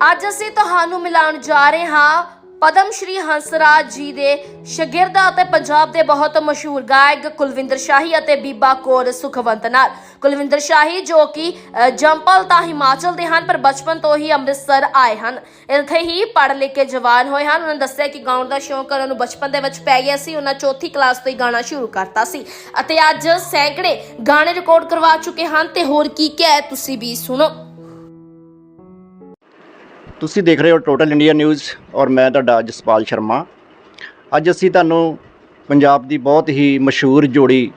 ਅੱਜ ਅਸੀਂ ਤੁਹਾਨੂੰ ਮਿਲਾਉਣ ਜਾ ਰਹੇ ਹਾਂ ਪਦਮ ਸ਼੍ਰੀ ਹੰਸਰਾਜ ਜੀ ਦੇ ਸ਼ਾਗਿਰਦ ਅਤੇ ਪੰਜਾਬ ਦੇ ਬਹੁਤ ਮਸ਼ਹੂਰ ਗਾਇਕ ਕੁਲਵਿੰਦਰ ਸ਼ਾਹੀ ਅਤੇ ਬੀਬਾ ਕੌਰ ਸੁਖਵੰਤ ਨਾਲ। ਕੁਲਵਿੰਦਰ ਸ਼ਾਹੀ ਜੋ ਕਿ ਜੰਪਲ ਤਾਂ ਹਿਮਾਚਲ ਦੇ ਹਨ, ਪਰ ਬਚਪਨ ਤੋਂ ਹੀ ਅੰਮ੍ਰਿਤਸਰ ਆਏ ਹਨ। ਇੱਥੇ ਹੀ ਪੜ੍ਹ ਲਿਖ ਕੇ ਜਵਾਨ ਹੋਏ ਹਨ। ਉਹਨਾਂ ਦੱਸਿਆ ਕਿ ਗਾਉਣ ਦਾ ਸ਼ੌਂਕ ਉਹਨਾਂ ਨੂੰ ਬਚਪਨ ਦੇ ਵਿੱਚ ਪੈ ਗਿਆ ਸੀ। ਉਹਨਾਂ ਚੌਥੀ ਕਲਾਸ ਤੋਂ ਹੀ ਗਾਣਾ ਸ਼ੁਰੂ ਕਰਤਾ ਸੀ। ਅਤੇ ਅੱਜ ਸੈਂਕੜੇ ਗਾਣੇ ਰਿਕਾਰਡ ਕਰਵਾ ਚੁੱਕੇ ਹਨ। ਤੇ ਹੋਰ ਕੀ ਕਿਹਾ ਤੁਸੀਂ ਵੀ ਸੁਣੋ। ਤੁਸੀਂ ਦੇਖ ਰਹੇ ਹੋ ਟੋਟਲ ਇੰਡੀਆ ਨਿਊਜ਼ ਔਰ ਮੈਂ ਤੁਹਾਡਾ ਜਸਪਾਲ ਸ਼ਰਮਾ। ਅੱਜ ਅਸੀਂ ਤੁਹਾਨੂੰ ਪੰਜਾਬ ਦੀ ਬਹੁਤ ਹੀ ਮਸ਼ਹੂਰ ਜੋੜੀ,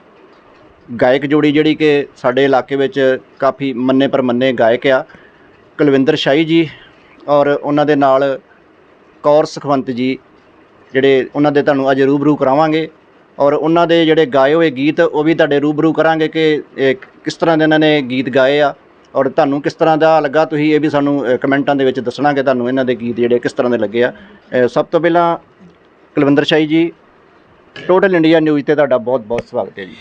ਗਾਇਕ ਜੋੜੀ ਜਿਹੜੀ ਕਿ ਸਾਡੇ ਇਲਾਕੇ ਵਿੱਚ ਕਾਫੀ ਮੰਨੇ ਪਰਮੰਨੇ ਗਾਇਕ ਆ, ਕੁਲਵਿੰਦਰ ਸ਼ਾਹੀ ਜੀ ਔਰ ਉਹਨਾਂ ਦੇ ਨਾਲ ਕੌਰ ਸੁਖਵੰਤ ਜੀ, ਜਿਹੜੇ ਉਹਨਾਂ ਦੇ ਤੁਹਾਨੂੰ ਅੱਜ ਰੂਬਰੂ ਕਰਾਵਾਂਗੇ ਔਰ ਉਹਨਾਂ ਦੇ ਜਿਹੜੇ ਗਾਏ ਹੋਏ ਗੀਤ ਉਹ ਵੀ ਤੁਹਾਡੇ ਰੂਬਰੂ ਕਰਾਂਗੇ ਕਿ ਕਿਸ ਤਰ੍ਹਾਂ ਦੇ ਇਹਨਾਂ ਨੇ ਗੀਤ ਗਾਏ ਆ। ਔਰ ਤੁਹਾਨੂੰ ਕਿਸ ਤਰ੍ਹਾਂ ਦਾ ਲੱਗਾ? ਤੁਸੀਂ ਇਹ ਵੀ ਸਾਨੂੰ ਅ, ਕਮੈਂਟਾਂ ਦੇ ਵਿੱਚ ਦੱਸਣਾ ਕਿ ਤੁਹਾਨੂੰ ਇਹਨਾਂ ਦੇ ਗੀਤ ਜਿਹੜੇ ਕਿਸ ਤਰ੍ਹਾਂ ਦੇ ਲੱਗੇ ਆ। ਅ, ਸਭ ਤੋਂ ਪਹਿਲਾਂ ਕੁਲਵਿੰਦਰ ਸ਼ਾਹੀ ਜੀ ਟੋਟਲ ਇੰਡੀਆ ਨਿਊਜ਼ ਤੇ ਤੁਹਾਡਾ ਬਹੁਤ ਬਹੁਤ ਸਵਾਗਤ ਹੈ ਜੀ।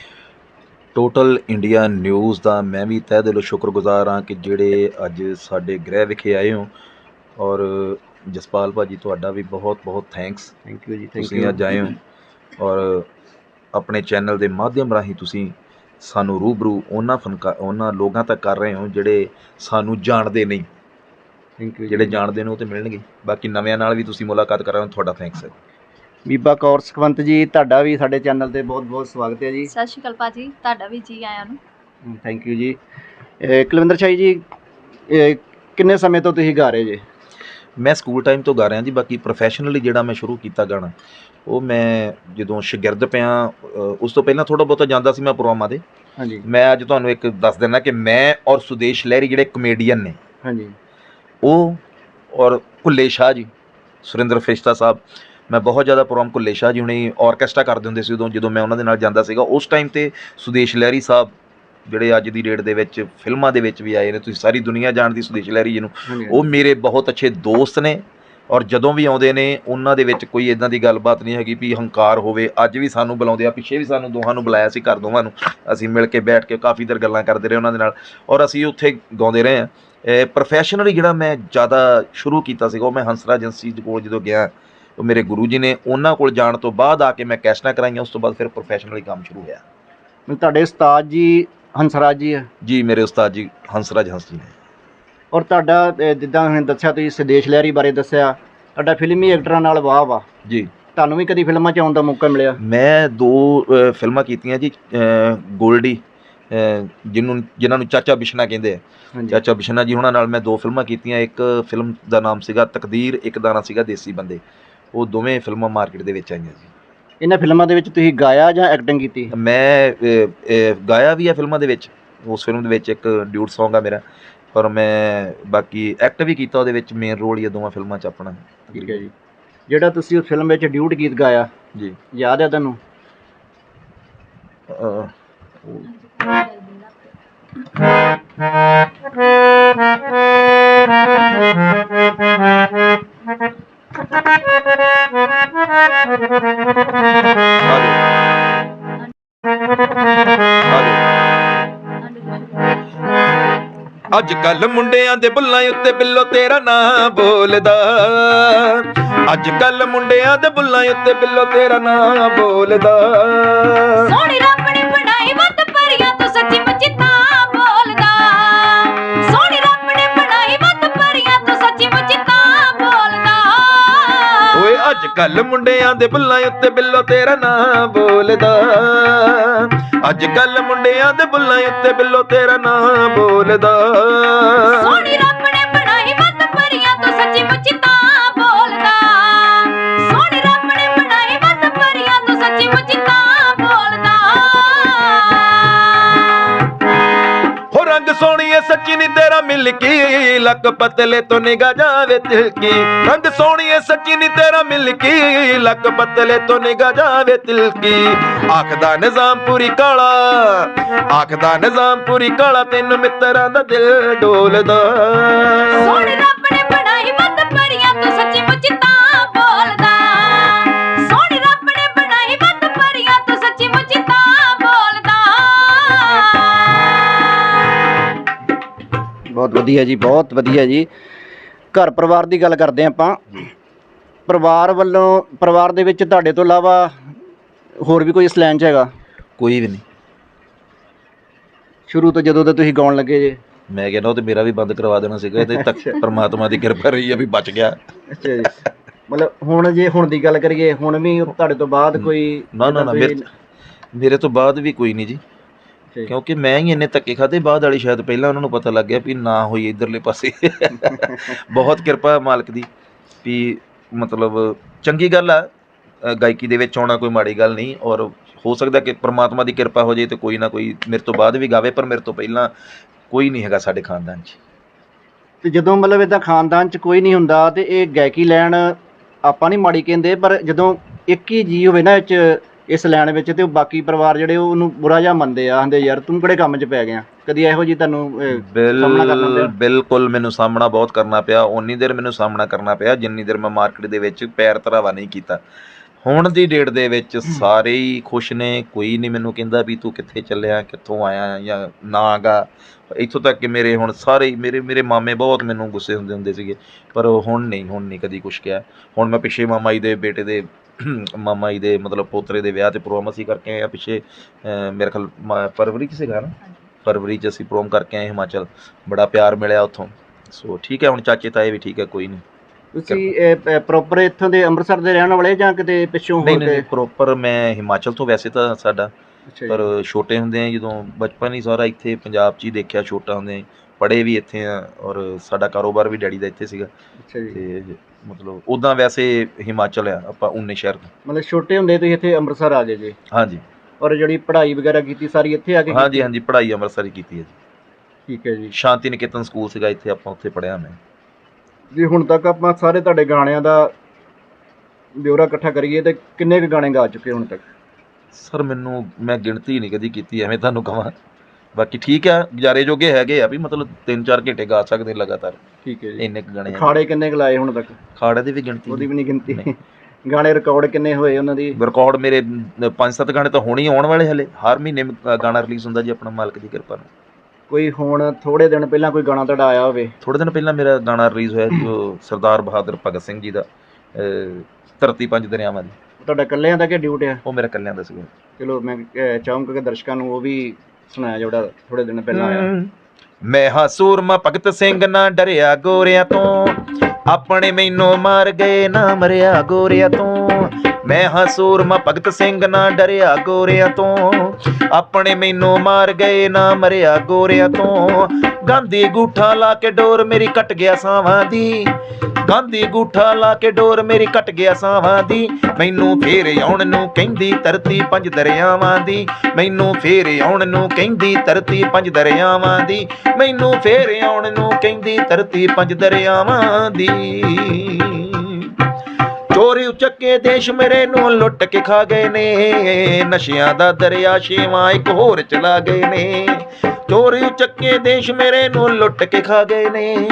ਟੋਟਲ ਇੰਡੀਆ ਨਿਊਜ਼ ਦਾ ਮੈਂ ਵੀ ਤਹਿ ਦਿਲੋਂ ਸ਼ੁਕਰਗੁਜ਼ਾਰ ਹਾਂ ਕਿ ਜਿਹੜੇ ਅੱਜ ਸਾਡੇ ਗ੍ਰਹਿ ਵਿਖੇ ਆਏ ਹੋ ਔਰ ਜਸਪਾਲ ਭਾਜੀ ਤੁਹਾਡਾ ਵੀ ਬਹੁਤ ਬਹੁਤ ਥੈਂਕਸ ਥੈਂਕ ਯੂ ਜੀ ਥੈਂਕ ਤੁਸੀਂ ਯੂ ਅੱਜ ਆਏ ਹੋ ਔਰ ਆਪਣੇ ਚੈਨਲ ਦੇ ਮਾਧਿਅਮ ਰਾਹੀਂ ਤੁਸੀਂ ਸਾਨੂੰ ਰੂਬਰੂ ਉਹਨਾਂ ਫਨਕਾ ਉਹਨਾਂ ਲੋਕਾਂ ਤੱਕ ਕਰ ਰਹੇ ਹੋ ਜਿਹੜੇ ਸਾਨੂੰ ਜਾਣਦੇ ਨਹੀਂ। ਥੈਂਕ ਯੂ ਜਿਹੜੇ ਜਾਣਦੇ ਨੇ ਉਹ ਤੇ ਮਿਲਣਗੇ। ਬਾਕੀ ਨਵਿਆਂ ਨਾਲ ਵੀ ਤੁਸੀਂ ਮੁਲਾਕਾਤ ਕਰ ਰਹੇ ਹੋ ਤੁਹਾਡਾ ਥੈਂਕਸ ਹੈ। ਬੀਬਾ ਕੌਰ ਸੁਖਵੰਤ ਜੀ ਤੁਹਾਡਾ ਵੀ ਸਾਡੇ ਚੈਨਲ ਤੇ ਬਹੁਤ ਬਹੁਤ ਸਵਾਗਤ ਹੈ ਜੀ। ਸਤਿ ਸ਼੍ਰੀ ਅਕਾਲ ਭਾਜੀ ਤੁਹਾਡਾ ਵੀ ਜੀ ਆਇਆਂ ਨੂੰ। ਥੈਂਕ ਯੂ ਜੀ। ਕੁਲਵਿੰਦਰ ਸ਼ਾਹੀ ਜੀ ਕਿੰਨੇ ਸਮੇਂ ਤੋਂ ਤੁਸੀਂ ਗਾ ਰਹੇ ਜੀ? ਮੈਂ ਸਕੂਲ ਟਾਈਮ ਤੋਂ ਗਾ ਰਿਹਾ ਜੀ ਬਾਕੀ ਪ੍ਰੋਫੈਸ਼ਨਲੀ ਜਿਹੜਾ ਮੈਂ ਸ਼ੁਰੂ ਕੀਤਾ ਗਾਣਾ ਉਹ ਮੈਂ ਜਦੋਂ ਸ਼ਾਗਿਰਦ ਪਿਆ ਅ, ਉਸ ਤੋਂ ਪਹਿਲਾਂ ਥੋੜਾ ਬਹੁਤਾ ਜਾਂਦਾ ਸੀ ਮੈਂ ਪ੍ਰੋਗਰਾਮਾਂ ਦੇ। ਹਾਂਜੀ। ਮੈਂ ਅੱਜ ਤੁਹਾਨੂੰ ਇੱਕ ਦੱਸ ਦਿੰਦਾ ਕਿ ਮੈਂ ਔਰ ਸੁਦੇਸ਼ ਲਹਿਰੀ ਜਿਹੜੇ ਕਮੇਡੀਅਨ ਨੇ ਹਾਂਜੀ। ਉਹ ਔਰ ਕੁੱਲੇ ਸ਼ਾਹ ਜੀ ਸੁਰਿੰਦਰ ਫਿਸ਼ਤਾ ਸਾਹਿਬ ਮੈਂ ਬਹੁਤ ਜ਼ਿਆਦਾ ਪ੍ਰੋਗਰਾਮ ਕੁੱਲੇ ਸ਼ਾਹ ਜੀ ਹੁਣੇ ਆਰਕੈਸਟਰਾ ਕਰਦੇ ਹੁੰਦੇ ਸੀ ਉਦੋਂ ਜਦੋਂ ਮੈਂ ਉਹਨਾਂ ਦੇ ਨਾਲ ਜਾਂਦਾ ਸੀਗਾ ਉਸ ਟਾਈਮ ਤੇ ਸੁਦੇਸ਼ ਲਹਿਰੀ ਸਾਹਿਬ ਜਿਹੜੇ ਅੱਜ ਦੀ ਡੇਟ ਦੇ ਵਿੱਚ ਫਿਲਮਾਂ ਦੇ ਵਿੱਚ ਵੀ ਆਏ ਨੇ ਤੁਸੀਂ ਸਾਰੀ ਦੁਨੀਆ ਜਾਣਦੀ ਸੁਦੇਸ਼ ਲਹਿਰੀ ਜੀ ਨੂੰ। ਉਹ ਮੇਰੇ ਬਹੁਤ ਅੱਛੇ ਦੋਸਤ ਨੇ ਔਰ ਜਦੋਂ ਵੀ ਆਉਂਦੇ ਨੇ ਉਹਨਾਂ ਦੇ ਵਿੱਚ ਕੋਈ ਇਦਾਂ ਦੀ ਗੱਲਬਾਤ ਨਹੀਂ ਹੈਗੀ ਵੀ ਹੰਕਾਰ ਹੋਵੇ। ਅੱਜ ਵੀ ਸਾਨੂੰ ਬੁਲਾਉਂਦੇ ਆ ਪਿੱਛੇ ਵੀ ਸਾਨੂੰ ਦੋਹਾਂ ਨੂੰ ਬੁਲਾਇਆ ਸੀ ਘਰ ਦੋਵਾਂ ਨੂੰ। ਅਸੀਂ ਮਿਲ ਕੇ ਬੈਠ ਕੇ ਕਾਫੀ ਦੇਰ ਗੱਲਾਂ ਕਰਦੇ ਰਹੇ ਉਹਨਾਂ ਦੇ ਨਾਲ। ਔਰ ਅਸੀਂ ਉੱਥੇ ਗਾਉਂਦੇ ਰਹੇ ਆ ਪ੍ਰੋਫੈਸ਼ਨਲੀ ਜਿਹੜਾ ਮੈਂ ਜ਼ਿਆਦਾ ਸ਼ੁਰੂ ਕੀਤਾ ਸੀਗਾ ਉਹ ਮੈਂ ਹੰਸਰਾਜ ਏਜੰਸੀ ਦੇ ਕੋਲ ਜਦੋਂ ਗਿਆ ਉਹ ਮੇਰੇ ਗੁਰੂ ਜੀ ਨੇ ਉਹਨਾਂ ਕੋਲ ਜਾਣ ਤੋਂ ਬਾਅਦ ਆ ਕੇ ਮੈਂ ਕੈਸਟਾਂ ਕਰਾਈਆਂ ਉਸ ਤੋਂ ਬਾਅਦ ਫਿਰ ਪ੍ਰੋਫੈਸ਼ਨਲੀ ਕੰਮ ਸ਼ੁਰੂ ਹੋਇਆ। ਤੁਹਾਡੇ ਉਸਤਾਦ ਜੀ ਹੰਸਰਾਜ ਜੀ ਹੈ ਜੀ ਮੇਰੇ ਉਸਤਾਦ ਜੀ ਹੰਸਰਾਜ ਹੰਸ ਜੀ ਨੇ। ਔਰ ਤੁਹਾਡਾ ਜਿੱਦਾਂ ਹੁਣ ਦੱਸਿਆ ਤੁਸੀਂ ਸੁਦੇਸ਼ ਲਹਿਰੀ ਬਾਰੇ ਦੱਸਿਆ ਤੁਹਾਡਾ ਫਿਲਮੀ ਐਕਟਰਾਂ ਨਾਲ ਵਾਹ ਵਾ ਜੀ। ਤੁਹਾਨੂੰ ਵੀ ਕਦੀ ਫਿਲਮਾਂ 'ਚ ਆਉਣ ਦਾ ਮੌਕਾ ਮਿਲਿਆ? ਮੈਂ ਦੋ ਅ, ਫਿਲਮਾਂ ਕੀਤੀਆਂ ਜੀ ਅ, ਗੋਲਡੀ ਅ, ਜਿਹਨੂੰ ਜਿਨ੍ਹਾਂ ਨੂੰ ਚਾਚਾ ਬਿਸ਼ਨਾ ਕਹਿੰਦੇ ਆ। ਹਾਂਜੀ। ਚਾਚਾ ਬਿਸ਼ਨਾ ਜੀ ਉਹਨਾਂ ਨਾਲ ਮੈਂ ਦੋ ਫਿਲਮਾਂ ਕੀਤੀਆਂ ਇੱਕ ਫਿਲਮ ਦਾ ਨਾਮ ਸੀਗਾ ਤਕਦੀਰ ਇੱਕ ਦਾ ਨਾਮ ਸੀਗਾ ਦੇਸੀ ਬੰਦੇ। ਉਹ ਦੋਵੇਂ ਫਿਲਮਾਂ ਮਾਰਕੀਟ ਦੇ ਵਿੱਚ ਆਈਆਂ ਜੀ। ਇਹਨਾਂ ਫਿਲਮਾਂ ਦੇ ਵਿੱਚ ਤੁਸੀਂ ਗਾਇਆ ਜਾਂ ਐਕਟਿੰਗ ਕੀਤੀ ਮੈਂ ਗਾਇਆ ਵੀ ਆ ਫਿਲਮਾਂ ਦੇ ਵਿੱਚ। ਉਸ ਫਿਲਮ ਦੇ ਵਿੱਚ ਇੱਕ ਡਿਊਟ Song ਆ ਮੇਰਾ। ਪਰ ਮੈਂ ਬਾਕੀ ਐਕਟ ਵੀ ਕੀਤਾ ਉਹਦੇ ਵਿੱਚ ਮੇਨ ਰੋਲ ਹੀ ਆ ਦੋਵਾਂ ਫਿਲਮਾਂ 'ਚ ਆਪਣਾ। ਠੀਕ ਹੈ ਜੀ। ਜਿਹੜਾ ਤੁਸੀਂ ਉਸ ਫਿਲਮ ਵਿੱਚ ਡਿਊਟ ਗੀਤ ਗਾਇਆ ਜੀ। ਯਾਦ ਹੈ ਤੁਹਾਨੂੰ ਅ, ਅੱਜ ਕੱਲ ਮੁੰਡਿਆਂ ਦੇ ਬੁੱਲਾਂ ਉੱਤੇ ਬਿੱਲੋ ਤੇਰਾ ਨਾਂ ਬੋਲਦਾ। ਅੱਜ ਕੱਲ ਮੁੰਡਿਆਂ ਦੇ ਬੁੱਲਾਂ ਉੱਤੇ ਬਿੱਲੋ ਤੇਰਾ ਨਾਂ ਬੋਲਦਾ। ਸੋਹਣੀ ਰੱਬ ਨੇ ਬਣਾਈ ਵੱਤ ਪਰੀਆਂ ਤੋਂ ਸੱਚੀ ਮੁੱਚੀ ਤਾਂ ਕੱਲ ਮੁੰਡਿਆਂ ਦੇ ਬੁੱਲਾਂ ਉੱਤੇ ਬਿੱਲੋ ਤੇਰਾ ਨਾਂ ਬੋਲਦਾ। ਅੱਜ ਕੱਲ ਮੁੰਡਿਆਂ ਦੇ ਬੁੱਲਾਂ ਉੱਤੇ ਬਿੱਲੋ ਤੇਰਾ ਨਾਂ ਬੋਲਦਾ। ਸੋਹਣੀ ਰੱਬ ਨੇ ਬਣਾਈ ਵੱਤ ਪਰੀਆਂ ਤੋਂ ਸੱਚੀ ਮੁੱਚੀ ਤਾਂ ਬੋਲਦਾ। ਸੋਹਣੀ ਰੱਬ ਨੇ ਬਣਾਈ ਵੱਤ ਪਰੀਆਂ ਤੋਂ ਸੱਚੀ ਮੁੱਚੀ ਤਾਂ ਸੱਚੀ ਨੀ ਤੇਰਾ ਮਿਲ ਕੀ? ਲੱਕ ਪਤਲੇ ਤੋਂ ਨਿਗਾ ਜਾਵੇ ਤਿਲਕੀ ਰੰਗ ਸੋਹਣੀਏ, ਸੱਚੀ ਨੀ ਤੇਰਾ ਮਿਲ ਕੀ? ਲੱਕ ਪਤਲੇ ਤੋਂ ਨਿਗਾ ਜਾਵੇ ਤਿਲਕੀ ਆਖਦਾ ਨਿਜ਼ਾਮ ਪੂਰੀ ਕਾਲਾ, ਆਖਦਾ ਨਿਜ਼ਾਮ ਪੂਰੀ ਕਾਲਾ, ਤੈਨੂੰ ਮਿੱਤਰਾਂ ਦਾ ਦਿਲ ਡੋਲਦਾ। ਸੋਹਣੀ ਰੱਬ ਬਹੁਤ ਵਧੀਆ ਜੀ ਬਹੁਤ ਵਧੀਆ ਜੀ। ਘਰ ਪਰਿਵਾਰ ਦੀ ਗੱਲ ਕਰਦੇ ਹਾਂ ਆਪਾਂ। ਪਰਿਵਾਰ ਵੱਲੋਂ ਪਰਿਵਾਰ ਦੇ ਵਿੱਚ ਤੁਹਾਡੇ ਤੋਂ ਇਲਾਵਾ ਹੋਰ ਵੀ ਕੋਈ ਇਸ ਲਾਈਨ 'ਚ ਹੈਗਾ? ਕੋਈ ਵੀ ਨਹੀਂ। ਸ਼ੁਰੂ ਤੋਂ ਜਦੋਂ ਤੋਂ ਤੁਸੀਂ ਗਾਉਣ ਲੱਗੇ ਜੇ। ਮੈਂ ਕਹਿੰਦਾ ਉਹ ਤੇ ਮੇਰਾ ਵੀ ਬੰਦ ਕਰਵਾ ਦੇਣਾ ਸੀਗਾ ਇਹ ਤੇ ਤੱਕ ਪਰਮਾਤਮਾ ਦੀ ਕਿਰਪਾ ਰਹੀ ਆ ਵੀ ਬਚ ਗਿਆ। ਅੱਛਾ ਜੀ। ਮਤਲਬ ਹੁਣ ਜੇ ਹੁਣ ਦੀ ਗੱਲ ਕਰੀਏ ਹੁਣ ਵੀ ਤੁਹਾਡੇ ਤੋਂ ਬਾਅਦ ਕੋਈ ਨਾ ਨਾ ਨਾ ਮੇਰੇ ਮੇਰੇ ਤੋਂ ਬਾਅਦ ਵੀ ਕੋਈ ਨਹੀਂ ਜੀ। ਕਿਉਂਕਿ ਮੈਂ ਹੀ ਇੰਨੇ ਧੱਕੇ ਖਾਦੇ ਬਾਅਦ ਵਾਲੀ ਸ਼ਾਇਦ ਪਹਿਲਾਂ ਉਹਨਾਂ ਨੂੰ ਪਤਾ ਲੱਗ ਗਿਆ ਵੀ ਨਾ ਹੋਈ ਇਧਰਲੇ ਪਾਸੇ। ਬਹੁਤ ਕਿਰਪਾ ਮਾਲਕ ਦੀ ਵੀ ਮਤਲਬ ਚੰਗੀ ਗੱਲ ਆ ਗਾਇਕੀ ਦੇ ਵਿੱਚ ਆਉਣਾ ਕੋਈ ਮਾੜੀ ਗੱਲ ਨਹੀਂ ਔਰ ਹੋ ਸਕਦਾ ਕਿ ਪ੍ਰਮਾਤਮਾ ਦੀ ਕਿਰਪਾ ਹੋ ਜੇ ਤੇ ਕੋਈ ਨਾ ਕੋਈ ਮੇਰੇ ਤੋਂ ਬਾਅਦ ਵੀ ਗਾਵੇ ਪਰ ਮੇਰੇ ਤੋਂ ਪਹਿਲਾਂ ਕੋਈ ਨਹੀਂ ਹੈਗਾ ਸਾਡੇ ਖਾਨਦਾਨ 'ਚ। ਤੇ ਜਦੋਂ ਮਤਲਬ ਇਦਾਂ ਖਾਨਦਾਨ 'ਚ ਕੋਈ ਨਹੀਂ ਹੁੰਦਾ ਤੇ ਇਹ ਗਾਇਕੀ ਲੈਣ ਆਪਾਂ ਨਹੀਂ ਮਾੜੀ ਕਹਿੰਦੇ ਪਰ ਜਦੋਂ ਇੱਕ ਹੀ ਜੀ ਹੋਵੇ ਨਾ ਇਹ 'ਚ ਇਸ ਲੈਣ ਵਿੱਚ ਤੇ ਉਹ ਬਾਕੀ ਪਰਿਵਾਰ ਜਿਹੜੇ ਉਹ ਉਹਨੂੰ ਬੁਰਾ ਜਿਹਾ ਮੰਨਦੇ ਆ ਕਹਿੰਦੇ ਯਾਰ ਤੂੰ ਕਿਹੜੇ ਕੰਮ 'ਚ ਪੈ ਗਿਆ? ਕਦੀ ਇਹੋ ਜੀ ਤੁਹਾਨੂੰ ਅਹ, ਸਾਹਮਣਾ ਕਰਨਾ ਬਿਲ ਪਿਆ? ਬਿਲਕੁਲ ਮੈਨੂੰ ਸਾਹਮਣਾ ਬਹੁਤ ਕਰਨਾ ਪਿਆ ਉਨੀ ਦੇਰ ਮੈਨੂੰ ਸਾਹਮਣਾ ਕਰਨਾ ਪਿਆ ਜਿੰਨੀ ਦੇਰ ਮੈਂ ਮਾਰਕੀਟ ਦੇ ਵਿੱਚ ਪੈਰ ਧਰਾਵਾ ਨਹੀਂ ਕੀਤਾ। ਹੁਣ ਦੀ ਡੇਟ ਦੇ ਵਿੱਚ ਸਾਰੇ ਹੀ ਖੁਸ਼ ਨੇ ਕੋਈ ਨਹੀਂ ਮੈਨੂੰ ਕਹਿੰਦਾ ਵੀ ਤੂੰ ਕਿੱਥੇ ਚੱਲਿਆ ਕਿੱਥੋਂ ਆਇਆ ਜਾਂ ਨਾਗਾ ਇੱਥੋਂ ਤੱਕ ਕਿ ਮੇਰੇ ਹੁਣ ਸਾਰੇ ਹੀ- ਮੇਰੇ ਮੇਰੇ ਮਾਮੇ ਬਹੁਤ ਮੈਨੂੰ ਗੁੱਸੇ ਹੁੰਦੇ ਹੁੰਦੇ ਸੀਗੇ ਪਰ ਹੁਣ ਨਹੀਂ ਹੁਣ ਨਹੀਂ ਕਦੀ ਕੁਛ ਕਿਹਾ। ਹੁਣ ਮੈਂ ਪਿੱਛੇ ਮਾਮਾ ਜੀ ਦੇ ਬੇਟੇ ਦੇ ਮਾਮਾ ਜੀ ਦੇ ਮਤਲਬ ਪੋਤਰੇ ਦੇ ਵਿਆਹ ਤੇ ਪ੍ਰੋਗਰਾਮ ਅਸੀਂ ਕਰਕੇ ਆਏ ਆ ਪਿੱਛੇ ਮੇਰੇ ਖਿਆਲ ਮ- ਫਰਵਰੀ ਚ ਸੀਗਾ ਨਾ? ਫਰਵਰੀ ਚ ਅਸੀਂ ਪ੍ਰੋਗਰਾਮ ਕਰਕੇ ਆਏ ਹਿਮਾਚਲ। ਬੜਾ ਪਿਆਰ ਮਿਲਿਆ ਉੱਥੋਂ। ਸੋ ਠੀਕ ਹੈ ਹੁਣ ਚਾਚੇ ਤਾਏ ਵੀ ਠੀਕ ਹੈ ਕੋਈ ਨਹੀਂ। ਤੁਸੀਂ ਪ੍ਰੋਪਰ ਇੱਥੋਂ ਦੇ ਅੰਮ੍ਰਿਤਸਰ ਦੇ ਰਹਿਣ ਵਾਲੇ ਜਾਂ ਕਿਤੇ ਪਿੱਛੋਂ ਨਹੀਂ ਹੋਰ ਨਹੀਂ ਕੇ ਪ੍ਰੋਪਰ ਮੈਂ ਹਿਮਾਚਲ ਤੋਂ ਵੈਸੇ ਤਾਂ ਸਾਡਾ। ਪਰ ਛੋਟੇ ਹੁੰਦੇ ਆ ਜਦੋਂ ਬਚਪਨ ਹੀ ਸਾਰਾ ਇੱਥੇ ਪੰਜਾਬ 'ਚ ਹੀ ਦੇਖਿਆ ਛੋਟਾ ਹੁੰਦੇ ਪੜ੍ਹੇ ਵੀ ਇੱਥੇ ਆ ਔਰ ਸਾਡਾ ਕਾਰੋਬਾਰ ਵੀ ਡੈਡੀ ਦਾ ਇੱਥੇ ਸੀਗਾ। ਅੱਛਾ ਜੀ। ਤੇ ਮਤਲਬ ਉਦਾਂ ਵੈਸੇ ਹਿਮਾਚਲ ਆ ਆਪਾਂ ਉਨੇ ਸ਼ਹਿਰ ਤੋਂ। ਮਤਲਬ ਛੋਟੇ ਹੁੰਦੇ ਤੁਸੀਂ ਇੱਥੇ ਅੰਮ੍ਰਿਤਸਰ ਆ ਗਏ ਜੀ? ਹਾਂਜੀ। ਔਰ ਜਿਹੜੀ ਪੜ੍ਹਾਈ ਵਗੈਰਾ ਕੀਤੀ ਸਾਰੀ ਇੱਥੇ ਆ ਕੇ ਹਾਂਜੀ? ਹਾਂਜੀ ਪੜ੍ਹਾਈ ਅੰਮ੍ਰਿਤਸਰ ਹੀ ਕੀਤੀ ਹੈ ਜੀ। ਠੀਕ ਹੈ ਜੀ। ਸ਼ਾਂਤੀ ਨਿਕੇਤਨ ਸਕੂਲ ਸੀਗਾ ਇੱਥੇ ਆਪਾਂ ਉੱਥੇ ਪੜ੍ਹਿਆ ਮੈਂ। ਜੀ ਹੁਣ ਤੱਕ ਆਪਾਂ ਸਾਰੇ ਤੁਹਾਡੇ ਗਾਣਿਆਂ ਦਾ ਬਿਊਰਾ ਇਕੱਠਾ ਕਰੀਏ ਤੇ ਕਿੰਨੇ ਕੁ ਗਾਣੇ ਗਾ ਚੁੱਕੇ ਹੁਣ ਤੱਕ? ਸਰ ਮੈਨੂੰ ਮੈਂ ਗਿਣਤੀ ਨਹੀਂ ਕਦੀ ਕੀਤੀ ਐਵੇਂ ਤੁਹਾਨੂੰ ਕਹਾਂ ਬਾਕੀ ਠੀਕ ਆ ਗੁਜ਼ਾਰੇ ਜੋਗੇ ਹੈਗੇ ਆ ਵੀ ਮਤਲਬ 3-4 ਘੰਟੇ ਗਾ ਸਕਦੇ ਲਗਾਤਾਰ। ਠੀਕ ਹੈ ਜੀ। ਇੰਨੇ ਕੁ ਗਾਣੇ ਆ। ਖਾੜੇ ਕਿੰਨੇ ਕੁ ਲਾਏ ਹੁਣ ਤੱਕ? ਖਾੜੇ ਦੀ ਵੀ ਗਿਣਤੀ ਉਹਦੀ ਵੀ ਨਹੀਂ ਗਿਣਤੀ। ਗਾਣੇ ਰਿਕਾਰਡ ਕਿੰਨੇ ਹੋਏ ਉਹਨਾਂ ਦੀ? ਰਿਕਾਰਡ ਮੇਰੇ 5-7 ਗਾਣੇ ਤਾਂ ਹੋਣੇ ਹੀ ਆਉਣ ਵਾਲੇ ਹਲੇ। ਹਰ ਮਹੀਨੇ ਅ, ਗਾਣਾ ਰਿਲੀਜ਼ ਹੁੰਦਾ ਜੀ ਆਪਣਾ ਮਾਲਕ ਦੀ ਕਿਰਪਾ ਨਾਲ। ਕੋਈ ਹੁਣ ਥੋੜੇ ਦਿਨ ਪਹਿਲਾਂ ਕੋਈ ਗਾਣਾ ਤੁਹਾਡਾ ਆਇਆ ਹੋਵੇ? ਥੋੜੇ ਦਿਨ ਪਹਿਲਾਂ ਮੇਰਾ ਗਾਣਾ ਰਿਲੀਜ਼ ਹੋਇਆ ਜੀ ਸਰਦਾਰ ਬਹਾਦਰ ਭਗਤ ਸਿੰਘ ਜੀ ਦਾ ਅ, ਧਰਤੀ ਪੰਜ ਦਰਿਆਵਾਂ ਦੀ। ਤੁਹਾਡਾ ਇਕੱਲਿਆਂ ਦਾ ਕਿ ਡਿਊਟ ਆ? ਉਹ ਮੇਰਾ ਕੱਲਿਆਂ ਦਾ ਸੀਗਾ ਚਲੋ ਮੈਂ ਅਹ, ਚਾਹੂੰਗਾ ਕਿ ਦਰਸ਼ਕਾਂ ਨੂੰ ਉਹ ਵੀ ਸੁਣਾਇਆ ਜਿਹੜਾ ਥੋੜੇ ਦਿਨ ਪਹਿਲਾਂ ਆਇਆ। ਮੈਂ ਹਾਂ ਸੂਰਮਾ ਭਗਤ ਸਿੰਘ ਨਾ ਡਰਿਆ ਗੋਰਿਆਂ ਤੋਂ। ਆਪਣੇ ਮੈਨੂੰ ਮਾਰ ਗਏ ਨਾ ਮਰਿਆ ਗੋਰਿਆਂ ਤੋਂ। ਮੈਂ ਹਾਂ ਸੂਰਮਾ ਭਗਤ ਸਿੰਘ ਨਾ ਡਰਿਆ ਗੋਰਿਆਂ ਤੋਂ। ਆਪਣੇ ਮੈਨੂੰ ਮਾਰ ਗਏ ਨਾ ਮਰਿਆ ਗੋਰਿਆਂ ਤੋਂ। ਗਾਂਧੀ ਗੂਠਾ ਲਾ ਕੇ ਡੋਰ ਮੇਰੀ ਕੱਟ ਗਿਆ ਸਾਵਾਂ ਦੀ। ਗਾਂਧੀ ਗੂਠਾ ਲਾ ਕੇ ਡੋਰ ਮੇਰੀ ਕੱਟ ਗਿਆ ਸਾਵਾਂ ਦੀ। ਮੈਨੂੰ ਫੇਰ ਆਉਣ ਨੂੰ ਕਹਿੰਦੀ ਧਰਤੀ ਪੰਜ ਦਰਿਆਵਾਂ ਦੀ। ਮੈਨੂੰ ਫੇਰ ਆਉਣ ਨੂੰ ਕਹਿੰਦੀ ਧਰਤੀ ਪੰਜ ਦਰਿਆਵਾਂ ਦੀ। ਮੈਨੂੰ ਫੇਰ ਆਉਣ ਨੂੰ ਕਹਿੰਦੀ ਧਰਤੀ ਪੰਜ ਦਰਿਆਵਾਂ ਦੀ। ਚੋਰੀ ਉਚੱਕੇ ਦੇਸ਼ ਮੇਰੇ ਨੂੰ ਲੁੱਟ ਕੇ ਖਾ ਗਏ ਨੇ। ਨਸ਼ਿਆਂ ਦਾ ਦਰਿਆ ਛੇਵਾਂ ਇੱਕ ਹੋਰ ਚਲਾ ਗਏ ਨੇ। ਚੋਰੀ ਉਚੱਕੇ ਦੇਸ਼ ਮੇਰੇ ਨੂੰ ਲੁੱਟ ਕੇ ਖਾ ਗਏ ਨੇ।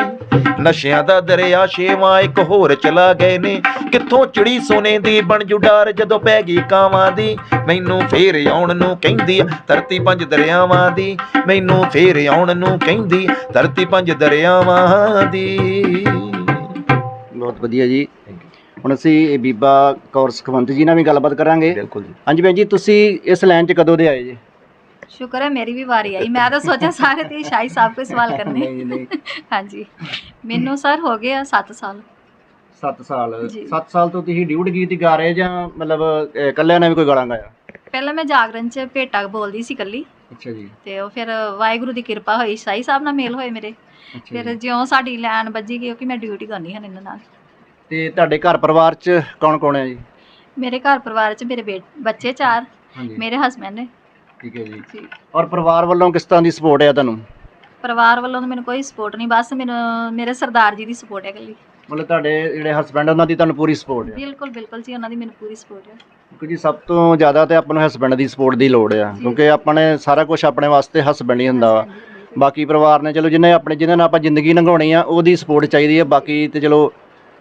ਨਸ਼ਿਆਂ ਦਾ ਦਰਿਆ ਛੇਵਾਂ ਇੱਕ ਹੋਰ ਚਲਾ ਗਏ ਨੇ। ਕਿੱਥੋਂ ਚਿੜੀ ਸੋਨੇ ਦੀ ਬਣ ਜੁਡਾਰ ਜਦੋਂ ਪੈ ਗਈ ਕਾਵਾਂ ਦੀ। ਮੈਨੂੰ ਫੇਰ ਆਉਣ ਨੂੰ ਕਹਿੰਦੀ ਧਰਤੀ ਪੰਜ ਦਰਿਆਵਾਂ ਦੀ। ਮੈਨੂੰ ਫੇਰ ਆਉਣ ਨੂੰ ਕਹਿੰਦੀ ਧਰਤੀ ਪੰਜ ਦਰਿਆਵਾਂ ਦੀ। ਬਹੁਤ ਵਧੀਆ ਜੀ। ਹੁਣ ਅਸੀਂ ਇਹ ਬੀਬਾ ਕੌਰ ਸੁਖਵੰਤ ਜੀ ਨਾਲ ਵੀ ਗੱਲਬਾਤ ਕਰਾਂਗੇ। ਬਿਲਕੁਲ ਜੀ। ਹਾਂਜੀ ਭੈਣ ਜੀ ਤੁਸੀਂ ਇਸ ਲਾਈਨ 'ਚ ਕਦੋਂ ਦੇ ਆਏ ਜੀ? ਸ਼ੁਕਰ ਹੈ ਮੇਰੀ ਵੀ ਵਾਰੀ ਆਈ। ਮੈਂ ਤਾਂ ਸੋਚਿਆ ਸਾਰੇ ਤੇ ਸ਼ਾਹੀ ਸਾਹਿਬ ਕੋਈ ਸਵਾਲ ਕਰਨੇ। ਨਹੀਂ ਨਹੀਂ। ਹਾਂਜੀ। ਮੈਨੂੰ ਸਰ ਹੋ ਗਏ ਆ 7 ਸਾਲ। 7 ਸਾਲ। ਜੀ। 7 ਸਾਲ ਤੋਂ ਤੁਸੀਂ ਡਿਊਟ ਗੀਤ ਗਾ ਰਹੇ ਜਾਂ ਮਤਲਬ ਅਹ, ਇਕੱਲਿਆਂ ਨੇ ਵੀ ਕੋਈ ਗਾਣਾ ਗਾਇਆ? ਪਹਿਲਾਂ ਮੈਂ ਜਾਗਰਣ ਚ ਭੇਟਾ ਬੋਲਦੀ ਸੀ ਕੱਲੀ ਅੱਛਾ ਜੀ। ਤੇ ਉਹ ਫਿਰ ਵਾਹਿਗੁਰੂ ਦੀ ਕਿਰਪਾ ਹੋਈ ਸ਼ਾਹੀ ਸਾਹਿਬ ਨਾਲ ਮੇਲ ਹੋਏ ਮੇਰੇ। ਅੱਛਾ ਫਿਰ ਜੀ। ਜਿਉਂ ਸਾਡੀ ਲਾਈਨ ਵੱਜੀ ਕਿਉਂਕਿ ਮੈਂ ਡਿਊਟੀ ਕਰਨੀ ਹਨ ਇਹਨਾਂ ਨਾਲ। ਤੇ ਤੁਹਾਡੇ ਘਰ ਪਰਿਵਾਰ 'ਚ ਕੌਣ ਕੌਣ ਹੈ ਜੀ? ਮੇਰੇ ਘਰ ਪਰਿਵਾਰ ਚ ਮੇਰੇ ਬੱਚੇ ਚਾਰ ਹਾਂਜੀ। ਮੇਰੇ ਹਸਬੰਡ ਨੇ। ਠੀਕ ਹੈ ਜੀ। ਜੀ। ਔਰ ਪਰਿਵਾਰ ਵੱਲੋਂ ਕਿਸ ਤਰ੍ਹਾਂ ਦੀ ਸਪੋਰਟ ਹੈ ਤੁਹਾਨੂੰ? ਪਰਿਵਾਰ ਵੱਲੋਂ ਤਾਂ ਮੈਨੂੰ ਕੋਈ ਸਪੋਰਟ ਨਹੀਂ ਬਸ ਮੈਨੂੰ ਮੇਰੇ ਸਰਦਾਰ ਜੀ ਦੀ ਸਪੋਰਟ ਹੈ ਇਕੱਲੀ। ਮਤਲਬ ਤੁਹਾਡੇ ਜਿਹੜੇ ਹਸਬੰਡ ਉਹਨਾਂ ਦੀ ਤੁਹਾਨੂੰ ਪੂਰੀ ਸਪੋਰਟ ਹੈ? ਬਿਲਕੁਲ ਬਿਲਕੁਲ ਜੀ ਉਹਨਾਂ ਦੀ ਮੈਨੂੰ ਪੂਰੀ ਸਪੋਰਟ ਹੈ। ਕਿਉਂਕਿ ਜੀ ਸਭ ਤੋਂ ਜ਼ਿਆਦਾ ਤੇ ਆਪਾਂ ਨੂੰ ਹਸਬੰਡ ਦੀ ਸਪੋਰਟ ਦੀ ਲੋੜ ਆ ਕਿਉਂਕਿ ਆਪਣੇ ਸਾਰਾ ਕੁਝ ਆਪਣੇ ਵਾਸਤੇ ਹਸਬੰਡ ਹੀ ਹੁੰਦਾ ਵਾ। ਬਾਕੀ ਪਰਿਵਾਰ ਨੇ ਚਲੋ ਜਿਹਨੇ ਆਪਣੇ ਜਿਹਨਾਂ ਨਾਲ ਆਪਾਂ ਜ਼ਿੰਦਗੀ ਲੰਘਾਉਣੀ ਆ ਉਹਦੀ ਸਪੋਰਟ ਚਾਹੀਦੀ ਹੈ ਬਾਕੀ ਤੇ ਚਲੋ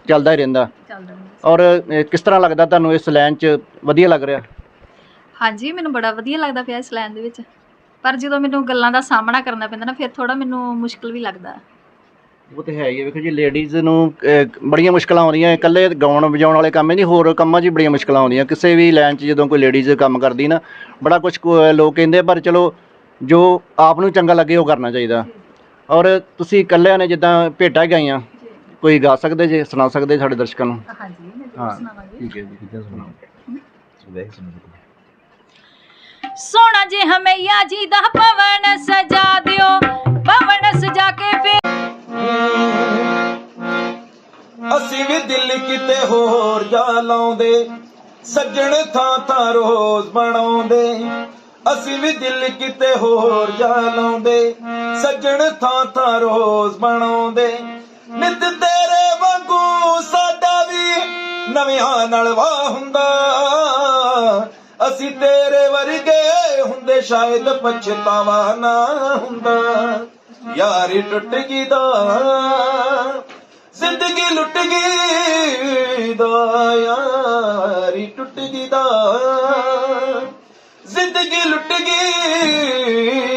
ਚੱਲਦਾ ਹੀ ਰਹਿੰਦਾ। ਚੱਲਦਾ ਰਹਿੰਦਾ। ਔਰ ਅਹ, ਕਿਸ ਤਰ੍ਹਾਂ ਲੱਗਦਾ ਤੁਹਾਨੂੰ ਇਸ ਲਾਈਨ 'ਚ ਵਧੀਆ ਲੱਗ ਰਿਹਾ? ਹਾਂਜੀ ਮੈਨੂੰ ਬੜਾ ਵਧੀਆ ਲੱਗਦਾ ਪਿਆ ਇਸ ਲਾਈਨ ਦੇ ਵਿੱਚ। ਪਰ ਜਦੋਂ ਮੈਨੂੰ ਗੱਲਾਂ ਦਾ ਸਾਹਮਣਾ ਕਰਨਾ ਪੈਂਦਾ ਨਾ ਫਿਰ ਥੋੜਾ ਮੈਨੂੰ ਮੁਸ਼ਕਲ ਵੀ ਲੱਗਦਾ। ਉਹ ਤੇ ਹੈ ਹੀ ਹੈ ਵੇਖੋ ਜੀ ਲੇਡੀਜ਼ ਨੂੰ ਅਹ, ਬੜੀਆਂ ਮੁਸ਼ਕਲਾਂ ਆਉਂਦੀਆਂ। ਇਕੱਲੇ ਗਾਉਣ ਵਜਾਉਣ ਵਾਲੇ ਕੰਮ ਹੀ ਨਹੀਂ ਹੋਰ ਕੰਮਾਂ 'ਚ ਵੀ ਬੜੀਆਂ ਮੁਸ਼ਕਲਾਂ ਆਉਂਦੀਆਂ। ਕਿਸੇ ਵੀ ਲਾਈਨ 'ਚ ਜਦੋਂ ਕੋਈ ਲੇਡੀਜ਼ ਕੰਮ ਕਰਦੀ ਨਾ ਬੜਾ ਕੁਝ ਲੋਕ ਕਹਿੰਦੇ ਆ, ਪਰ ਚਲੋ ਜੋ ਆਪ ਨੂੰ ਚੰਗਾ ਲੱਗੇ ਉਹ ਕਰਨਾ ਚਾਹੀਦਾ। ਔਰ ਤੁਸੀਂ ਇਕੱਲਿਆਂ ਨੇ ਜਿੱਦਾਂ ਭੇਟਾ ਗਾਈਆਂ ਕੋਈ ਗਾ ਸਕਦੇ ਜੇ ਸੁਣਾ ਸਕਦੇ ਸਾਡੇ ਦਰਸ਼ਕਾਂ ਨੂੰ? ਹਾਂਜੀ ਮੈਂ ਹਾਂ। ਜ਼ਰੂਰ ਸੁਣਾਵਾਂਗੀ। ਠੀਕ ਹੈ ਜੀ ਕਿੱਦਾਂ ਸੁਣਾਓ। ਸੋਹਣਾ ਜੇ ਹਮਈਆ ਜੀ ਦਾ ਪਵਨ ਸਜਾ ਦਿਓ ਪਵਨ ਸਜਾ ਕੇ ਫੇਰ ਅਸੀਂ ਵੀ ਦਿਲ ਕਿਤੇ ਹੋਰ ਜਾ ਲਾਉਂਦੇ ਸੱਜਣ ਥਾਂ ਥਾਂ ਰੋਜ਼ ਬਣਾਉਂਦੇ। ਅਸੀਂ ਵੀ ਦਿਲ ਕਿਤੇ ਹੋਰ ਜਾ ਲਾਉਂਦੇ ਸੱਜਣ ਥਾਂ ਥਾਂ ਰੋਜ਼ ਬਣਾਉਂਦੇ। ਨਿਤ ਨਵਿਆਂ ਨਾਲ ਵਾਹ ਹੁੰਦਾ। ਅਸੀਂ ਤੇਰੇ ਵਰਗੇ ਹੁੰਦੇ ਸ਼ਾਇਦ ਪਛਤਾਵਾ ਨਾ ਹੁੰਦਾ। ਯਾਰੀ ਟੁੱਟ ਗਈ ਦਾ, ਜ਼ਿੰਦਗੀ ਲੁੱਟ ਗਈ ਦਾ, ਯਾਰੀ ਟੁੱਟ ਗਈ ਦਾ। ਜ਼ਿੰਦਗੀ ਲੁੱਟ ਗਈ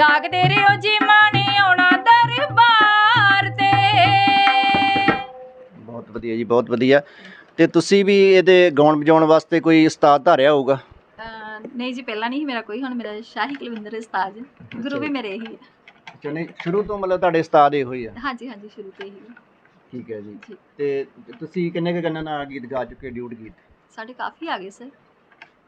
ਜਾਗਦੇ ਰਿਓ ਜੀ ਮਾਣੇ ਆਉਣਾ ਦਰਬਾਰ ਤੇ। ਬਹੁਤ ਵਧੀਆ ਜੀ ਬਹੁਤ ਵਧੀਆ। ਤੇ ਤੁਸੀਂ ਵੀ ਇਹਦੇ ਗਾਉਣ ਵਜਾਉਣ ਵਾਸਤੇ ਕੋਈ ਉਸਤਾਦ ਧਾਰਿਆ ਹੋਊਗਾ? ਅਹ ਨਹੀਂ ਜੀ ਪਹਿਲਾਂ ਨਹੀਂ ਸੀ ਮੇਰਾ ਕੋਈ ਹੁਣ ਮੇਰਾ ਸ਼ਾਹੀ ਕੁਲਵਿੰਦਰ ਉਸਤਾਦ ਜੀ। ਗੁਰੂ ਵੀ ਮੇਰੇ ਇਹੀ ਹੈ ਅੱਛਾ ਨਹੀਂ ਸ਼ੁਰੂ ਤੋਂ ਮਤਲਬ ਤੁਹਾਡੇ ਉਸਤਾਦ ਇਹੋ ਹੀ ਆ? ਹਾਂਜੀ ਹਾਂਜੀ ਸ਼ੁਰੂ ਤੋਂ ਇਹੀ ਹੈ। ਠੀਕ ਹੈ ਜੀ। ਜੀ। ਤੇ ਤੁਸੀਂ ਕਿੰਨੇ ਕੁ ਗੰਨਾਂ ਨਾਲ ਗੀਤ ਗਾ ਚੁੱਕੇ ਡਿਊਟ ਗੀਤ? ਸਾਡੇ ਕਾਫੀ ਆ ਗਏ ਸਰ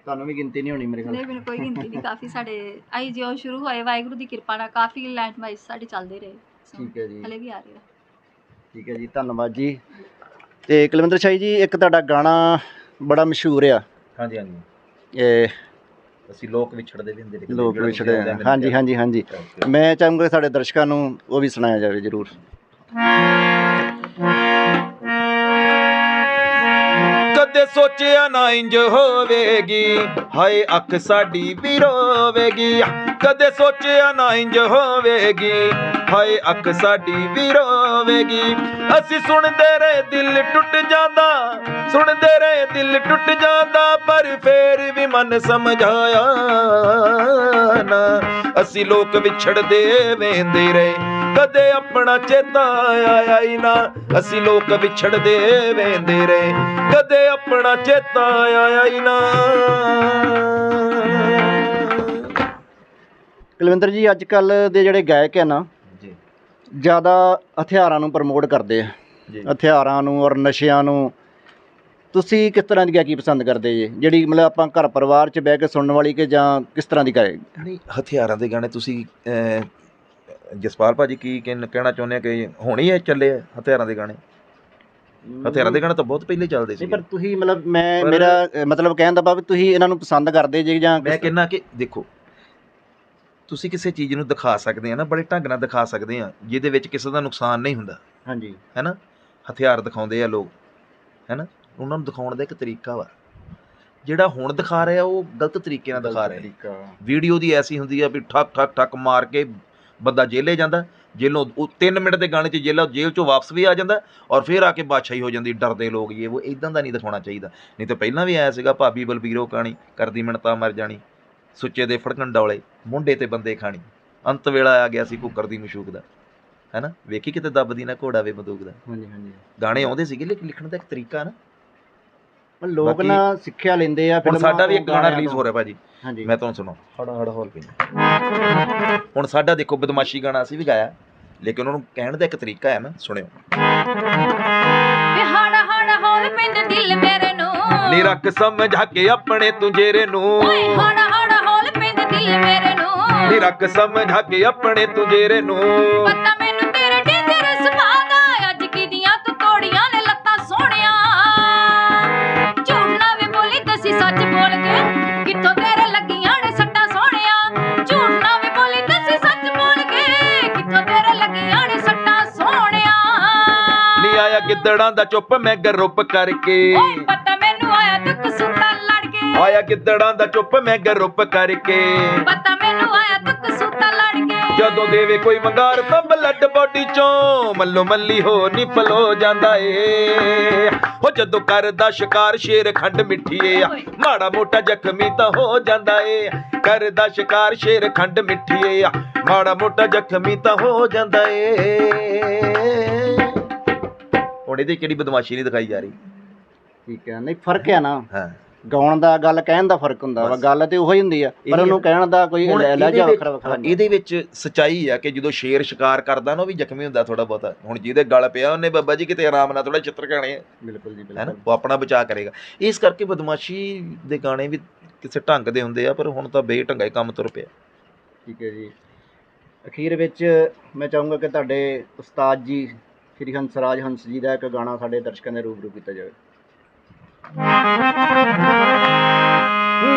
ਤੁਹਾਨੂੰ ਵੀ ਗਿਣਤੀ ਨਹੀਂ ਹੋਣੀ ਮੇਰੇ ਖਿਆਲ ਨਹੀਂ ਮੈਨੂੰ ਕੋਈ ਗਿਣਤੀ ਨਹੀਂ ਕਾਫੀ ਸਾਡੇ ਆਈ ਜਿਉਂ ਸ਼ੁਰੂ ਹੋਏ ਵਾਹਿਗੁਰੂ ਦੀ ਕਿਰਪਾ ਨਾਲ ਕਾਫੀ ਲਾਈਨ ਵਾਈਜ਼ ਸਾਡੇ ਚੱਲਦੇ ਰਹੇ। ਠੀਕ ਹੈ ਜੀ। ਹਲੇ ਵੀ ਆ ਰਹੇ ਆ। ਠੀਕ ਹੈ ਜੀ ਧੰਨਵਾਦ ਜੀ। ਤੇ ਕੁਲਵਿੰਦਰ ਸ਼ਾਹੀ ਜੀ ਇੱਕ ਤੁਹਾਡਾ ਗਾਣਾ ਬੜਾ ਮਸ਼ਹੂਰ ਆ। ਹਾਂਜੀ ਹਾਂਜੀ। ਇਹ ਅਸੀਂ ਲੋਕ ਵਿਛੜਦੇ ਵੀ ਹੁੰਦੇ ਨੇ। ਲੋਕ ਵਿਛੜੇ ਹਾਂਜੀ। ਹਾਂਜੀ ਹਾਂਜੀ। ਮੈਂ ਚਾਹੂੰਗਾ ਸਾਡੇ ਦਰਸ਼ਕਾਂ ਨੂੰ ਉਹ ਵੀ ਸੁਣਾਇਆ ਜਾਵੇ ਜਰੂਰ। ਕਦੇ ਸੋਚਿਆ ਨਾ ਇੰਜ ਹੋਵੇਗੀ। ਹਾਏ, ਅੱਖ ਸਾਡੀ ਵੀ ਰੋਵੇਗੀ। ਕਦੇ ਸੋਚਿਆ ਨਾ ਇੰਜ ਹੋਵੇਗੀ। ਹਾਏ, ਅੱਖ ਸਾਡੀ ਵੀ ਰੋਵੇਗੀ। ਅਸੀਂ ਸੁਣਦੇ ਰਹੇ ਦਿਲ ਟੁੱਟ ਜਾਂਦਾ। ਸੁਣਦੇ ਰਹੇ ਦਿਲ ਟੁੱਟ ਜਾਂਦਾ, ਪਰ ਫੇਰ ਵੀ ਮਨ ਸਮਝਾਇਆ ਨਾ। ਅਸੀਂ ਲੋਕ ਵਿਛੜਦੇ ਵੇਂਦੇ ਰਹੇ। ਕਦੇ ਆਪਣਾ ਚੇਤਾ ਆਇਆ ਹੀ ਨਾ। ਅਸੀਂ ਲੋਕ ਵਿਛੜਦੇ ਵੇਂਦੇ ਰਹੇ। ਕਦੇ ਆਪਣਾ ਚੇਤਾ ਆਇਆ ਹੀ ਨਾ। ਕੁਲਵਿੰਦਰ ਜੀ ਅੱਜ ਕੱਲ ਦੇ ਜਿਹੜੇ ਗਾਇਕ ਆ ਨਾ ਜੀ। ਜ਼ਿਆਦਾ ਹਥਿਆਰਾਂ ਨੂੰ ਪ੍ਰਮੋਟ ਕਰਦੇ ਆ। ਜੀ। ਹਥਿਆਰਾਂ ਨੂੰ ਔਰ ਨਸ਼ਿਆਂ ਨੂੰ। ਤੁਸੀਂ ਕਿਸ ਤਰ੍ਹਾਂ ਦੀ ਗਾਇਕੀ ਪਸੰਦ ਕਰਦੇ ਜੀ? ਜਿਹੜੀ ਮਤਲਬ ਆਪਾਂ ਘਰ ਪਰਿਵਾਰ 'ਚ ਬਹਿ ਕੇ ਸੁਣਨ ਵਾਲੀ ਕਿ ਜਾਂ ਕਿਸ ਤਰ੍ਹਾਂ ਦੀ ਗਾਇਕ ਨਹੀਂ ਹਥਿਆਰਾਂ ਦੇ ਗਾਣੇ ਤੁਸੀਂ ਜਸਪਾਲ ਭਾਜੀ ਕੀ ਕਹਿਣ- ਕਹਿਣਾ ਚਾਹੁੰਦੇ ਆ ਕਿ ਹੁਣ ਹੀ ਇਹ ਚੱਲੇ ਆ ਹਥਿਆਰਾਂ ਦੇ ਗਾਣੇ? ਹਥਿਆਰਾਂ ਦੇ ਗਾਣੇ ਤਾਂ ਬਹੁਤ ਪਹਿਲੇ ਚੱਲਦੇ ਸੀ ਨਹੀਂ ਪਰ ਤੁਸੀਂ ਮਤਲਬ ਮੈਂ ਪਰ- ਮੇਰਾ ਅ, ਮਤਲਬ ਕਹਿਣ ਦਾ ਭਾਵ ਵੀ ਤੁਸੀਂ ਇਹਨਾਂ ਨੂੰ ਪਸੰਦ ਕਰਦੇ ਜੇ ਜਾਂ ਮੈਂ ਕਿਸ- ਕਹਿੰਨਾ ਕਿ ਦੇਖੋ ਤੁਸੀਂ ਕਿਸੇ ਚੀਜ਼ ਨੂੰ ਦਿਖਾ ਸਕਦੇ ਆ ਨਾ ਬੜੇ ਢੰਗ ਨਾਲ ਦਿਖਾ ਸਕਦੇ ਆ ਜਿਹਦੇ ਵਿੱਚ ਕਿਸੇ ਦਾ ਨੁਕਸਾਨ ਨਹੀਂ ਹੁੰਦਾ। ਹਾਂਜੀ। ਹੈਨਾ? ਹਥਿਆਰ ਦਿਖਾਉਂਦੇ ਆ ਲੋਕ। ਹੈਨਾ? ਉਹਨਾਂ ਨੂੰ ਦਿਖਾਉਣ ਦਾ ਇੱਕ ਤਰੀਕਾ ਵਾ। ਜਿਹੜਾ ਹੁਣ ਦਿਖਾ ਰਿਹਾ ਉਹ ਗਲਤ ਤਰੀਕੇ ਨਾਲ ਦਿਖਾ ਰਿਹਾ। ਵੀਡੀਓ ਦੀ ਐਸੀ ਹੁੰਦੀ ਆ ਵੀ ਠੱਕ ਠੱਕ ਠੱਕ ਮਾਰ ਕੇ ਬੰਦਾ ਜੇਲੇ ਜਾਂਦਾ ਜੇਲੋਂ ਉਹ 3 ਮਿੰਟ ਦੇ ਗਾਣੇ 'ਚ ਜੇਲ੍ਹ ਜੇਲ੍ਹ 'ਚੋਂ ਵਾਪਸ ਵੀ ਆ ਜਾਂਦਾ ਔਰ ਫਿਰ ਆ ਕੇ ਬਾਦਸ਼ਾਹੀ ਹੋ ਜਾਂਦੀ ਡਰਦੇ ਲੋਕ ਇਹ ਉਹ ਇਦਾਂ ਦਾ ਨਹੀਂ ਦਿਖਾਉਣਾ ਚਾਹੀਦਾ। ਨਹੀਂ ਤਾਂ ਪਹਿਲਾਂ ਵੀ ਆਇਆ ਸੀਗਾ ਭਾਬੀ ਬਲਬੀਰੋ ਕਹਾਣੀ ਕਰਦੀ ਮਿੰਟਾਂ ਮਰ ਜਾਣੀ ਸੁੱਚੇ ਦੇ ਫੜਕਣ ਡੌਲੇ ਮੁੰਡੇ ਤੇ ਬੰਦੇ ਖਾਣੀ। ਅੰਤ ਵੇਲਾ ਆ ਗਿਆ ਸੀ ਕੁੱਕਰ ਦੀ ਮਸ਼ੂਕ ਦਾ। ਹੈਨਾ? ਵੇਖੀ ਕਿਤੇ ਦੱਬਦੀ ਨਾ ਘੋੜਾ ਵੇ ਬੰਦੂਕ ਦਾ। ਹਾਂਜੀ ਹਾਂਜੀ। ਗਾਣੇ ਆਉਂਦੇ ਸੀਗੇ ਲੇਕਿਨ ਲਿਖਣ ਦਾ ਇੱਕ ਤਰੀਕਾ ਨਾ। ਲੋਕ ਬਾਕੀ- ਨਾ ਸਿੱਖਿਆ ਲੈਂਦੇ ਆ ਹੁਣ ਸਾਡਾ ਵੀ ਇੱਕ ਗਾਣਾ ਰਿਲੀਜ਼। ਹੋ ਰਿਹਾ ਭਾਜੀ। ਹਾਂਜੀ। ਮੈਂ ਤੁਹਾਨੂੰ ਸੁਣਾਉਂ ਹੜਾ ਹੜਾ ਹੌਲ ਪਈ ਹੁਣ ਸਾਡਾ ਦੇਖੋ ਬਦਮਾਸ਼ੀ ਗਾਣਾ ਅਸੀਂ ਵੀ ਗਾਇਆ ਲੇਕਿਨ ਉਹਨੂੰ ਕਹਿਣ ਦਾ ਇੱਕ ਤਰੀਕਾ ਹੈ ਨਾ ਸੁਣਿਓ। ਹੜ ਹੜ ਹੌਲ ਪੈਂਦੇ ਦਿਲ ਮੇਰੇ ਨੂੰ। ਨੀ ਰੱਖ ਸਮਝਾ ਕੇ ਆਪਣੇ ਤੂੰ ਜੇਰੇ ਨੂੰ। ਓਏ ਹੜ ਹੜ ਹੌਲ ਪੈਂਦੇ ਦਿਲ ਮੇਰੇ ਨੂੰ। ਨੀ ਰੱਖ ਸਮਝਾ ਕੇ ਆਪਣੇ ਤੂੰ ਜੇਰੇ ਨੂੰ। ਪਤਾ ਆਇਆ ਗਿੱਦੜਾਂ ਦਾ ਚੁੱਪ ਮੈਂ ਗਰੁੱਪ ਕਰਕੇ। ਓਏ ਪਤਾ ਮੈਨੂੰ ਆਇਆ ਦੁੱਖ ਸੁੱਖ ਆਇਆ ਗਿੱਦੜਾਂ ਦਾ ਚੁੱਪ ਮੈਂ ਗਰੁੱਪ ਕਰਕੇ। ਪਤਾ ਮੈਨੂੰ ਆਇਆ ਤੂੰ ਕਸੂਤਾ ਲੜ ਕੇ। ਜਦੋਂ ਦੇਵੇ ਕੋਈ ਵੰਗਾਰ ਤਾਂ ਬਲੱਡ ਬੋਡੀ ਚੋਂ ਮੱਲੋ ਮੱਲੀ ਹੋ ਨਿਪਲ ਜਾਂਦਾ ਏ। ਹੋ ਜਦੋਂ ਕਰਦਾ ਸ਼ਿਕਾਰ ਸ਼ੇਰ ਖੰਡ ਮਿੱਠੀਏ ਮਾੜਾ ਮੋਟਾ ਜ਼ਖਮੀ ਤਾਂ ਹੋ ਜਾਂਦਾ ਏ। ਕਰਦਾ ਸ਼ਿਕਾਰ ਸ਼ੇਰ ਖੰਡ ਮਿੱਠੀਏ ਮਾੜਾ ਮੋਟਾ ਜ਼ਖਮੀ ਤਾਂ ਹੋ ਜਾਂਦਾ ਏ। ਹੁਣ ਇਹਦੀ ਕਿਹੜੀ ਬਦਮਾਸ਼ੀ ਨਹੀਂ ਦਿਖਾਈ ਜਾ ਰਹੀ। ਠੀਕ ਹੈ ਨਹੀਂ ਫ਼ਰਕ ਹੈ ਨਾ। ਹਾਂ। ਗਾਉਣ ਦਾ ਗੱਲ ਕਹਿਣ ਦਾ ਫ਼ਰਕ ਹੁੰਦਾ ਵਾ। ਗੱਲ ਤੇ ਉਹੀ ਹੁੰਦੀ ਆ ਪਰ ਉਹਨੂੰ ਕਹਿਣ ਦਾ ਕੋਈ ਲਹਿਜਾ ਵੱਖਰਾ ਵੱਖਰਾ। ਇਹਦੇ ਵਿੱਚ ਸਚਾਈ ਆ ਕਿ ਜਦੋਂ ਸ਼ੇਰ ਸ਼ਿਕਾਰ ਕਰਦਾ ਨਾ ਉਹ ਵੀ ਜ਼ਖਮੀ ਹੁੰਦਾ ਥੋੜਾ ਬਹੁਤਾ। ਹੁਣ ਜਿਹਦੇ ਗਲ ਪਿਆ ਉਹਨੇ ਬਾਬਾ ਜੀ ਕਿਤੇ ਆਰਾਮ ਨਾਲ ਥੋੜਾ ਚਿੱਤਰ ਆ। ਬਿਲਕੁਲ ਜੀ ਬਿਲਕੁਲ। ਉਹ ਆਪਣਾ ਬਚਾਅ ਕਰੇਗਾ। ਇਸ ਕਰਕੇ ਬਦਮਾਸ਼ੀ ਦੇ ਗਾਣੇ ਵੀ ਕਿਸੇ ਢੰਗ ਦੇ ਹੁੰਦੇ ਆ ਪਰ ਹੁਣ ਤਾਂ ਬੇਢੰਗਾ ਹੀ ਕੰਮ ਤੁਰ ਪਿਆ। ਠੀਕ ਹੈ ਜੀ। ਅਖੀਰ ਵਿੱਚ ਮੈਂ ਚਾਹੂੰਗਾ ਕਿ ਤੁਹਾਡੇ ਉਸਤਾਦ ਜੀ ਸ੍ਰੀ ਹੰਸਰਾਜ ਹੰਸ ਜੀ ਦਾ ਇੱਕ ਗਾਣਾ ਸਾਡੇ ਦਰਸ਼ਕਾਂ ਦੇ ਰੂਬਰੂ ਕੀਤਾ ਜਾਵੇ।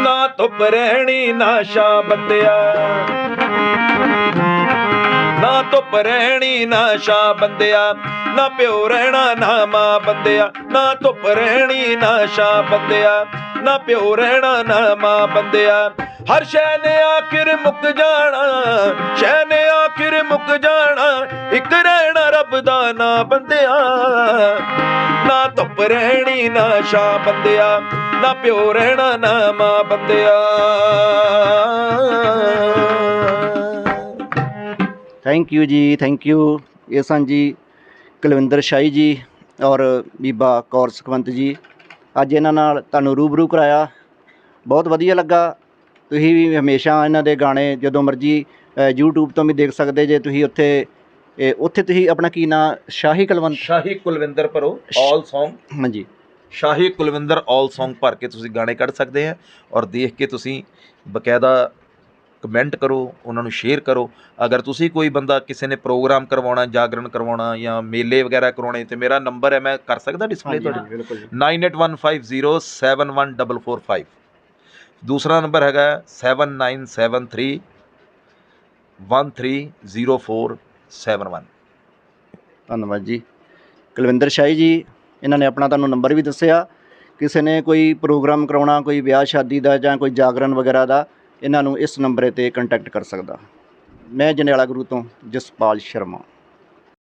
ਨਾ ਧੁੱਪ ਰਹਿਣੀ, ਨਾ ਛਾਂ ਬੰਦਿਆ ਨਾ ਧੁੱਪ ਰਹਿਣੀ, ਨਾ ਛਾਂ ਬੰਦਿਆ ਨਾ ਪਿਓ ਰਹਿਣਾ, ਨਾ ਮਾਂ ਬੰਦਿਆ। ਨਾ ਧੁੱਪ ਰਹਿਣੀ, ਨਾ ਛਾਂ ਬੰਦਿਆ ਨਾ ਪਿਓ ਰਹਿਣਾ, ਨਾ ਮਾਂ ਬੰਦਿਆ। ਹਰ ਸ਼ੈ ਨੇ ਆਖਿਰ ਮੁੱਕ ਜਾਣਾ, ਸ਼ੈ ਨੇ ਆਖਿਰ ਮੁੱਕ ਜਾਣਾ, ਇੱਕ ਰਹਿਣਾ ਰੱਬ ਦਾ ਨਾ ਬੰਦਿਆ। ਨਾ ਧੁੱਪ ਰਹਿਣੀ, ਨਾ ਛਾਂ ਬੰਦਿਆ, ਨਾ ਪਿਓ ਰਹਿਣਾ, ਨਾ ਮਾਂ ਬੰਦਿਆ। ਥੈਂਕ ਯੂ ਜੀ ਥੈਂਕ ਯੂ ਇਹ ਸਨ ਜੀ ਕੁਲਵਿੰਦਰ ਸ਼ਾਹੀ ਜੀ ਔਰ ਬੀਬਾ ਕੌਰ ਸੁਖਵੰਤ ਜੀ। ਅੱਜ ਇਹਨਾਂ ਨਾਲ ਤੁਹਾਨੂੰ ਰੂਬਰੂ ਕਰਾਇਆ। ਬਹੁਤ ਵਧੀਆ ਲੱਗਾ। ਤੁਸੀਂ ਵੀ ਹਮੇਸ਼ਾ ਇਹਨਾਂ ਦੇ ਗਾਣੇ ਜਦੋਂ ਮਰਜ਼ੀ YouTube ਤੋਂ ਵੀ ਦੇਖ ਸਕਦੇ ਜੇ ਤੁਸੀਂ ਉੱਥੇ ਇਹ ਉੱਥੇ ਤੁਸੀਂ ਆਪਣਾ ਕੀ ਨਾਂ ਸ਼ਾਹੀ ਕੁਲਵੰਤ? ਸ਼ਾਹੀ ਕੁਲਵਿੰਦਰ ਭਰੋ ਆਲ Song ਹਾਂਜੀ। ਸ਼ਾਹੀ ਕੁਲਵਿੰਦਰ ਆਲ Song ਭਰ ਕੇ ਤੁਸੀਂ ਗਾਣੇ ਕੱਢ ਸਕਦੇ ਆ ਔਰ ਦੇਖ ਕੇ ਤੁਸੀਂ ਬਕਾਇਦਾ ਕਮੈਂਟ ਕਰੋ ਉਹਨਾਂ ਨੂੰ ਸ਼ੇਅਰ ਕਰੋ। ਅਗਰ ਤੁਸੀਂ ਕੋਈ ਬੰਦਾ ਕਿਸੇ ਨੇ ਪ੍ਰੋਗਰਾਮ ਕਰਵਾਉਣਾ ਜਾਗਰਣ ਕਰਵਾਉਣਾ ਜਾਂ ਮੇਲੇ ਵਗੈਰਾ ਕਰਾਉਣੇ ਤੇ ਮੇਰਾ ਨੰਬਰ ਹੈ ਮੈਂ ਕਰ ਸਕਦਾ ਡਿਸਪਲੇ ਤੁਹਾਡੇ? ਬਿਲਕੁਲ ਜੀ। 9815071445 ਦੂਸਰਾ ਨੰਬਰ ਹੈਗਾ 7973 130471 ਧੰਨਵਾਦ ਜੀ। ਕੁਲਵਿੰਦਰ ਸ਼ਾਹੀ ਜੀ, ਇਹਨਾਂ ਨੇ ਆਪਣਾ ਤੁਹਾਨੂੰ ਨੰਬਰ ਵੀ ਦੱਸਿਆ। ਕਿਸੇ ਨੇ ਕੋਈ ਪ੍ਰੋਗਰਾਮ ਕਰਾਉਣਾ, ਕੋਈ ਵਿਆਹ ਸ਼ਾਦੀ ਦਾ ਜਾਂ ਕੋਈ ਜਾਗਰਣ ਵਗੈਰਾ ਦਾ, ਇਹਨਾਂ ਨੂੰ ਇਸ ਨੰਬਰ ਤੇ ਕੰਟੈਕਟ ਕਰ ਸਕਦਾ। ਮੈਂ ਜਨੇਲਾ ਗੁਰੂ ਤੋਂ ਜਸਪਾਲ ਸ਼ਰਮਾ।